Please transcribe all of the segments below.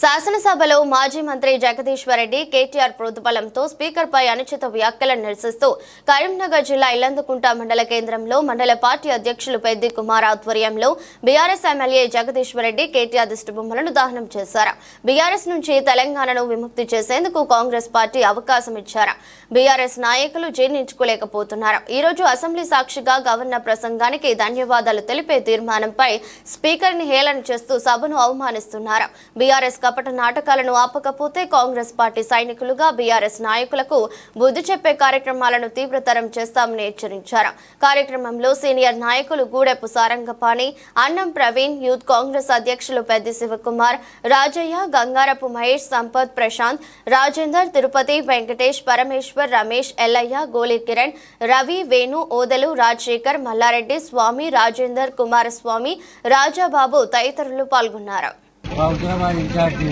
శాసనసభలో మాజీ మంత్రి జగదీశ్వరరెడ్డి కేటీఆర్ ప్రోద్బలంతో స్పీకర్పై అనుచిత వ్యాఖ్యలను నిరసిస్తూ కరీంనగర్ జిల్లా ఇల్లందుకుంట మండల కేంద్రంలో మండల పార్టీ అధ్యక్షులు పెద్ది కుమార్ ఆధ్వర్యంలో బీఆర్ఎస్ ఎమ్మెల్యే జగదీశ్వరరెడ్డి కేటీఆర్ దిష్టిబొమ్మలను దహనం చేశారు. బీఆర్ఎస్ నుంచి తెలంగాణను విముక్తి చేసేందుకు కాంగ్రెస్ పార్టీ అవకాశం ఇచ్చారు. బీఆర్ఎస్ నాయకులు జీర్ణించుకోలేకపోతున్నారు. ఈ రోజు అసెంబ్లీ సాక్షిగా గవర్నర్ ప్రసంగానికి ధన్యవాదాలు తెలిపే తీర్మానంపై స్పీకర్ని హేళన చేస్తూ సభను అవమానిస్తున్నారు. బీఆర్ఎస్ కపట నాటకాలను ఆపకపోతే కాంగ్రెస్ పార్టీ సైనికులుగా బీఆర్ఎస్ నాయకులకు బుద్ధి చెప్పే కార్యక్రమాలను తీవ్రతరం చేస్తామని హెచ్చరించారు. కార్యక్రమంలో సీనియర్ నాయకులు గూడెపు సారంగపాణి అన్నం ప్రవీణ్ యూత్ కాంగ్రెస్ అధ్యక్షులు పెద్ది శివకుమార్ రాజయ్య గంగారపు మహేష్ సంపత్ ప్రశాంత్ రాజేందర్ తిరుపతి వెంకటేష్ పరమేశ్వర్ రమేష్ ఎల్లయ్య గోలి కిరణ్ రవి వేణు ఓదలు రాజశేఖర్ మల్లారెడ్డి స్వామి రాజేందర్ కుమారస్వామి రాజాబాబు తదితరులు పాల్గొన్నారు. హుజరాబాద్ ఇన్ఛార్జి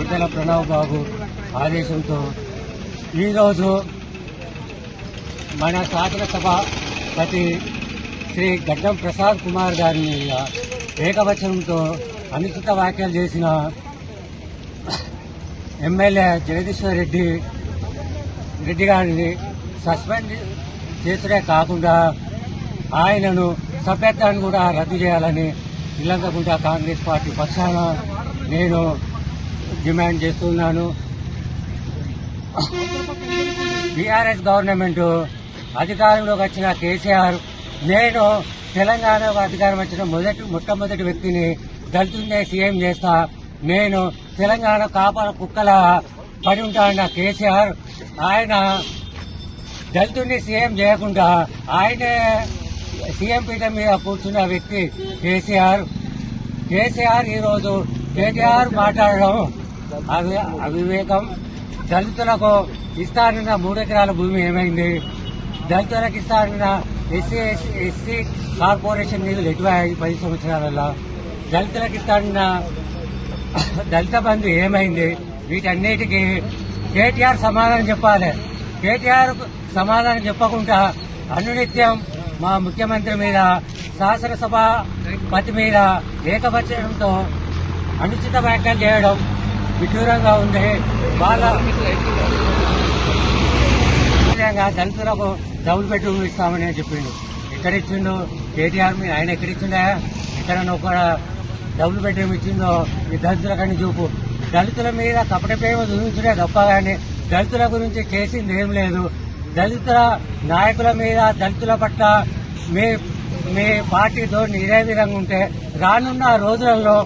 ఉద్దల ప్రణవ్ బాబు ఆదేశంతో ఈరోజు మన శాసనసభ శ్రీ గడ్డం ప్రసాద్ కుమార్ గారి మీద ఏకవచనంతో అనుచిత వ్యాఖ్యలు చేసిన ఎమ్మెల్యే జగదీశ్వర్ రెడ్డి రెడ్డి గారిని సస్పెండ్ చేసుడే కాకుండా ఆయనను సభ్యత్వాన్ని కూడా రద్దు చేయాలని ఇల్లంతకుంట కాంగ్రెస్ పార్టీ పక్షాన నేను డిమాండ్ చేస్తున్నాను. బీఆర్ఎస్ గవర్నమెంట్ అధికారంలోకి వచ్చిన కేసీఆర్ నేను తెలంగాణకు అధికారం వచ్చిన మొదటి మొట్టమొదటి వ్యక్తిని దళితున్నే సీఎం చేస్తా. నేను తెలంగాణ కాపాల కుక్కల పడి ఉంటాన్న కేసీఆర్ ఆయన దళితుడిని సీఎం చేయకుండా ఆయనే సీఎం పీఠం మీద కూర్చున్న వ్యక్తి కేసీఆర్. కేసీఆర్ ఈరోజు కేటీఆర్ మాట్లాడడం అవి అవివేకం. దళితులకు ఇస్తానన్న మూడు ఎకరాల భూమి ఏమైంది? దళితులకు ఇస్తానన్న ఎస్సీ ఎస్సీ ఎస్సీ కార్పొరేషన్ నిధులు ఎటువై పది సంవత్సరాలలో. దళితులకు ఇస్తానన్న దళిత బంధు ఏమైంది? వీటన్నిటికీ కేటీఆర్ సమాధానం చెప్పాలి. కేటీఆర్ సమాధానం చెప్పకుండా అనునిత్యం మా ముఖ్యమంత్రి మీద శాసనసభ పతి మీద ఏకపక్షంతో అనుచిత వ్యాఖ్యలు చేయడం విడ్డూరంగా ఉంది. వాళ్ళ దళితులకు డబుల్ బెడ్రూమ్ ఇస్తామని చెప్పిండు. ఎక్కడ ఇచ్చిండు కేటీఆర్ మీద ఆయన ఎక్కడ ఇచ్చిండా ఇక్కడ ఒక డబుల్ బెడ్రూమ్ ఇచ్చిందో ఈ దళితులకని చూపు. దళితుల మీద కపట ప్రేమ చూపించడే తప్ప కానీ దళితుల గురించి చేసింది ఏం లేదు. దళితుల నాయకుల మీద దళితుల పట్ల మీ మీ పార్టీతో ఇదే విధంగా ఉంటే రానున్న రోజులలో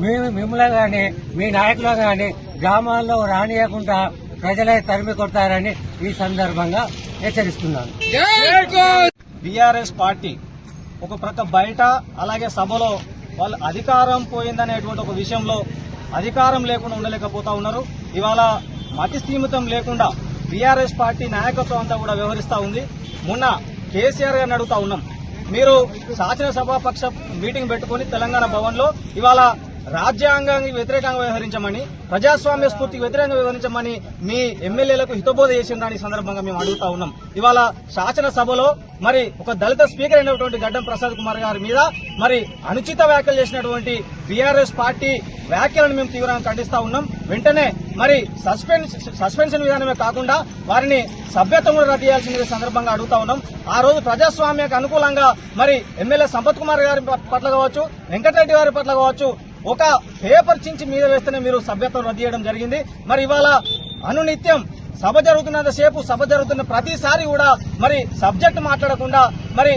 మేము మిమ్మల్ని కానీ మీ నాయకులు కానీ గ్రామాల్లో రానియకుండా ప్రజలే తరిమి కొడతారని ఈ సందర్భంగా హెచ్చరిస్తున్నాను. బీఆర్ఎస్ పార్టీ ఒక ప్రక్క బయట అలాగే సభలో వాళ్ళు అధికారం పోయిందనేటువంటి ఒక విషయంలో అధికారం లేకుండా ఉండలేకపోతా ఉన్నారు. ఇవాళ మతి స్థీమితం లేకుండా బీఆర్ఎస్ పార్టీ నాయకత్వం అంతా కూడా వ్యవహరిస్తా ఉంది. మొన్న కేసీఆర్ గారిని అడుగుతా ఉన్నాం. మీరు శాసనసభాపక్ష మీటింగ్ పెట్టుకుని తెలంగాణ భవన్లో ఇవాళ రాజ్యాంగానికి వ్యతిరేకంగా వ్యవహరించమని ప్రజాస్వామ్య స్ఫూర్తికి వ్యతిరేకంగా వ్యవహరించమని మీ ఎమ్మెల్యేలకు హితబోధ చేసిందని సందర్భంగా మేము అడుగుతా ఉన్నాం. ఇవాళ శాసనసభలో మరి ఒక దళిత స్పీకర్ అయినటువంటి గడ్డం ప్రసాద్ కుమార్ గారి మీద మరి అనుచిత వ్యాఖ్యలు చేసినటువంటి బీఆర్ఎస్ పార్టీ వ్యాఖ్యలను మేము తీవ్రంగా ఖండిస్తా ఉన్నాం. వెంటనే మరి సస్పెన్స్ సస్పెన్షన్ విధానమే కాకుండా వారిని సభ్యత్వం కూడా రద్దు చేయాల్సిన సందర్భంగా అడుగుతా ఉన్నాం. ఆ రోజు ప్రజాస్వామ్యకు అనుకూలంగా మరి ఎమ్మెల్యే సంపత్ కుమార్ గారి పట్ల కావచ్చు వెంకటరెడ్డి గారి పట్ల కావచ్చు ఒక పేపర్ చించి మీద వేస్తేనే మీరు సభ్యత్వం రద్దు చేయడం జరిగింది. మరి ఇవాళ అనునిత్యం సభ జరుగుతున్నంతసేపు సభ జరుగుతున్న ప్రతిసారి కూడా మరి సబ్జెక్ట్ మాట్లాడకుండా మరి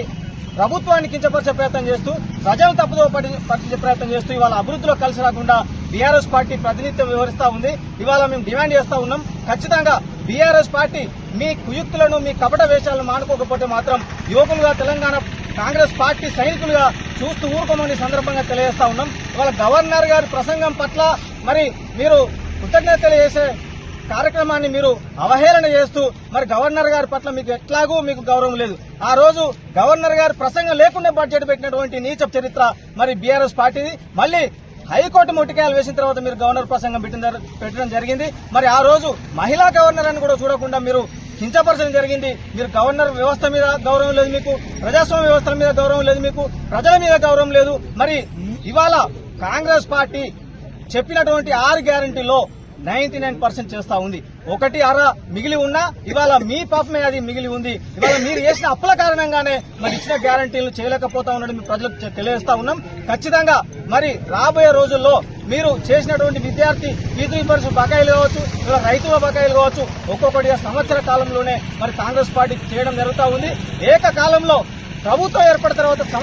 ప్రభుత్వాన్ని కించపరిచే ప్రయత్నం చేస్తూ ప్రజలు తప్పుదో పరిచే ప్రయత్నం చేస్తూ ఇవాళ అభివృద్ధిలో కలిసి రాకుండా బీఆర్ఎస్ పార్టీ ప్రాతినిధ్యం వివరిస్తా ఉంది. ఇవాళ మేము డిమాండ్ చేస్తా ఉన్నాం. ఖచ్చితంగా బీఆర్ఎస్ పార్టీ మీ కుయుక్తులను మీ కపట వేషాలను మానుకోకపోతే మాత్రం యువకులుగా తెలంగాణ కాంగ్రెస్ పార్టీ సైనికులుగా చూస్తూ ఊరుకోమని సందర్భంగా తెలియజేస్తా ఉన్నాం. ఇవాళ గవర్నర్ గారి ప్రసంగం పట్ల మరి మీరు కృతజ్ఞతలు చేసే కార్యక్రమాన్ని మీరు అవహేళన చేస్తూ మరి గవర్నర్ గారి పట్ల మీకు ఎట్లాగూ మీకు గౌరవం లేదు. ఆ రోజు గవర్నర్ గారి ప్రసంగం లేకుండా బడ్జెట్ పెట్టినటువంటి నీచ చరిత్ర మరి బీఆర్ఎస్ పార్టీది. మళ్ళీ హైకోర్టు ముట్టికాయలు వేసిన తర్వాత మీరు గవర్నర్ ప్రసంగం పెట్టిన- పెట్టడం జరిగింది. మరి ఆ రోజు మహిళా గవర్నర్ అని కూడా చూడకుండా మీరు కించపరచడం జరిగింది. మీరు గవర్నర్ వ్యవస్థ మీద గౌరవం లేదు మీకు ప్రజాస్వామ్య వ్యవస్థల మీద గౌరవం లేదు మీకు ప్రజల మీద గౌరవం లేదు. మరి ఇవాళ కాంగ్రెస్ పార్టీ చెప్పినటువంటి ఆరు గ్యారంటీలో నైన్టీ నైన్ పర్సెంట్ చేస్తా ఉంది. ఒకటి అర మిగిలి ఉన్నా ఇవాళ మీ పాపమే అది మిగిలి ఉంది. ఇవాళ మీరు చేసిన అప్పుల కారణంగానే మరి ఇచ్చిన గ్యారంటీలు చేయలేకపోతా ఉన్నాడు మీ ప్రజలకు తెలియజేస్తా ఉన్నాం. ఖచ్చితంగా మరి రాబోయే రోజుల్లో మీరు చేసినటువంటి విద్యార్థి ఫీజు విమర్శ బకాయిలు కావచ్చు ఇలా రైతుల బకాయిలు కావచ్చు ఒక్కొక్కటిగా సంవత్సర కాలంలోనే మరి కాంగ్రెస్ పార్టీ చేయడం జరుగుతూ ఉంది. ఏకకాలంలో ప్రభుత్వం ఏర్పడిన తర్వాత